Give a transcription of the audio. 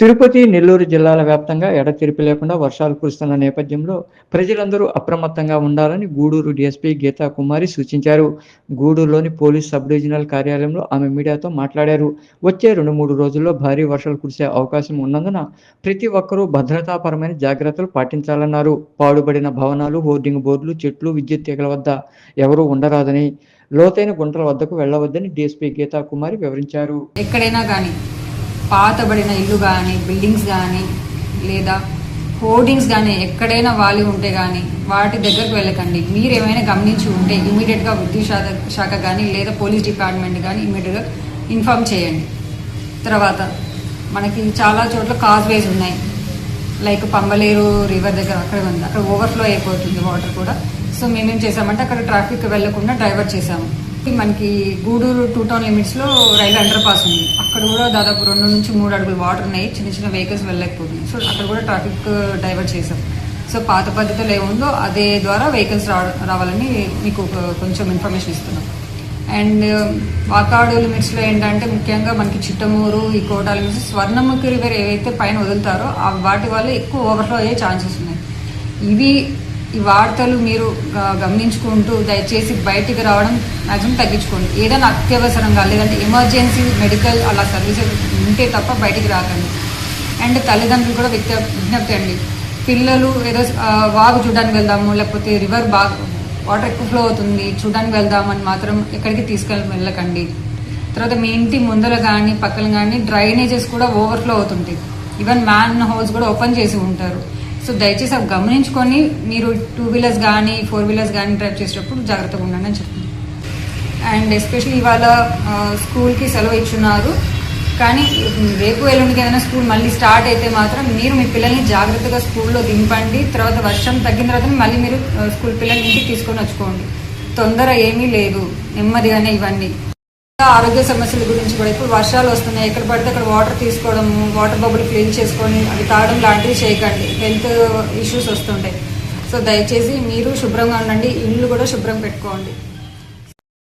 తిరుపతి నెల్లూరు జిల్లాల వ్యాప్తంగా ఎడతెరిపి లేకుండా వర్షాలు కురుస్తున్న నేపథ్యంలో ప్రజలందరూ అప్రమత్తంగా ఉండాలని గూడూరు డీఎస్పీ గీతా కుమారి సూచించారు. గూడూరులోని పోలీస్ సబ్ డివిజనల్ కార్యాలయంలో ఆమె మీడియాతో మాట్లాడారు. వచ్చే రెండు మూడు రోజుల్లో భారీ వర్షాలు కురిసే అవకాశం ఉన్నందున ప్రతి ఒక్కరూ భద్రతాపరమైన జాగ్రత్తలు పాటించాలన్నారు. పాడుబడిన భవనాలు హోర్డింగ్ బోర్డులు చెట్లు విద్యుత్ తీగల వద్ద ఎవరూ ఉండరాదని లోతైన గుంటల వద్దకు వెళ్ళవద్దని డీఎస్పీ గీతా కుమారి వివరించారు. ఎక్కడైనా కానీ పాతబడిన ఇల్లు కానీ బిల్డింగ్స్ కానీ లేదా హోర్డింగ్స్ కానీ ఎక్కడైనా వాలి ఉంటే కానీ వాటి దగ్గరకు వెళ్ళకండి. మీరు ఏమైనా గమనించి ఉంటే ఇమీడియట్గా విద్యుత్ శాఖ శాఖ కానీ లేదా పోలీస్ డిపార్ట్మెంట్ కానీ ఇమీడియట్గా ఇన్ఫామ్ చేయండి. తర్వాత మనకి చాలా చోట్ల కాజ్వేస్ ఉన్నాయి. లైక్ పంబలేరు రివర్ దగ్గర అక్కడ ఉంది. అక్కడ ఓవర్ఫ్లో అయిపోతుంది వాటర్ కూడా. సో మేమేం చేసామంటే అక్కడ ట్రాఫిక్ వెళ్ళకుండా డైవర్ట్ చేసాము మనకి గూడూరు టూ టౌన్ లిమిట్స్లో రైల్వే అండర్ పాస్ ఉంది. అక్కడ కూడా దాదాపు రెండు నుంచి మూడు అడుగులు వాటర్ ఉన్నాయి. చిన్న చిన్న వెహికల్స్ వెళ్ళలేకపోతున్నాయి. సో అక్కడ కూడా ట్రాఫిక్ డైవర్ట్ uh, చేశాం. సో పాత పద్ధతిలో ఏముందో అదే ద్వారా వెహికల్స్ రావాలని మీకు కొంచెం ఇన్ఫర్మేషన్ ఇస్తున్నాం. అండ్ uh, వాకాడు లిమిట్స్లో ఏంటంటే ముఖ్యంగా మనకి చిట్టమూరు ఈ కోట లిమిట్స్ స్వర్ణముఖి రివర్ ఏవైతే పైన వదులుతారో వాటి వల్ల ఎక్కువ ఓవర్ఫ్లో అయ్యే ఛాన్సెస్ ఉన్నాయి. ఇవి ఈ వార్తలు మీరు గ- గమనించుకుంటూ దయచేసి బయటికి రావడం మ్యాక్సిమం తగ్గించుకోండి. ఏదైనా అత్యవసరంగా లేదంటే ఎమర్జెన్సీ మెడికల్ అలా సర్వీసెస్ ఉంటే తప్ప బయటికి రాకండి. అండ్ తల్లిదండ్రులు కూడా విజ్ఞ విజ్ఞప్తి అండి. పిల్లలు ఏదో వాగు చూడడానికి వెళ్దాము లేకపోతే రివర్ బాగా వాటర్ ఎక్కువ ఫ్లో అవుతుంది చూడడానికి వెళ్దామని మాత్రం ఎక్కడికి తీసుకెళ్ళి వెళ్ళకండి. తర్వాత మీ ఇంటి ముందర కానీ పక్కన కానీ డ్రైనేజెస్ కూడా ఓవర్ఫ్లో అవుతుంటాయి. ఈవెన్ మ్యాన్ హౌస్ కూడా ఓపెన్ చేసి ఉంటారు. సో దయచేసి అవి గమనించుకొని మీరు టూ వీలర్స్ కానీ ఫోర్ వీలర్స్ కానీ డ్రైవ్ చేసేటప్పుడు జాగ్రత్తగా ఉండండి అని చెప్తున్నాను. అండ్ ఎస్పెషల్లీ ఇవాళ స్కూల్కి సెలవు ఇచ్చున్నారు. కానీ రేపు ఎల్లుండికి ఏదైనా స్కూల్ మళ్ళీ స్టార్ట్ అయితే మాత్రం మీరు మీ పిల్లల్ని జాగ్రత్తగా స్కూల్లో దింపండి. తర్వాత వర్షం తగ్గిన తర్వాత మళ్ళీ మీరు స్కూల్ పిల్లల్ని ఇంటికి తీసుకొని వచ్చుకోండి. తొందర ఏమీ లేదు. నెమ్మదిగానే ఇవన్నీ. ఆరోగ్య సమస్యల గురించి కూడా ఇప్పుడు వర్షాలు వస్తున్నాయి. ఎక్కడ పడితే అక్కడ వాటర్ తీసుకోవడం వాటర్ బబుల్ క్లీన్ చేసుకొని అవి తాగడం లాంటివి చేయకండి. హెల్త్ ఇష్యూస్ వస్తుంటాయి. సో దయచేసి మీరు శుభ్రంగా ఉండండి. ఇల్లు కూడా శుభ్రం పెట్టుకోండి.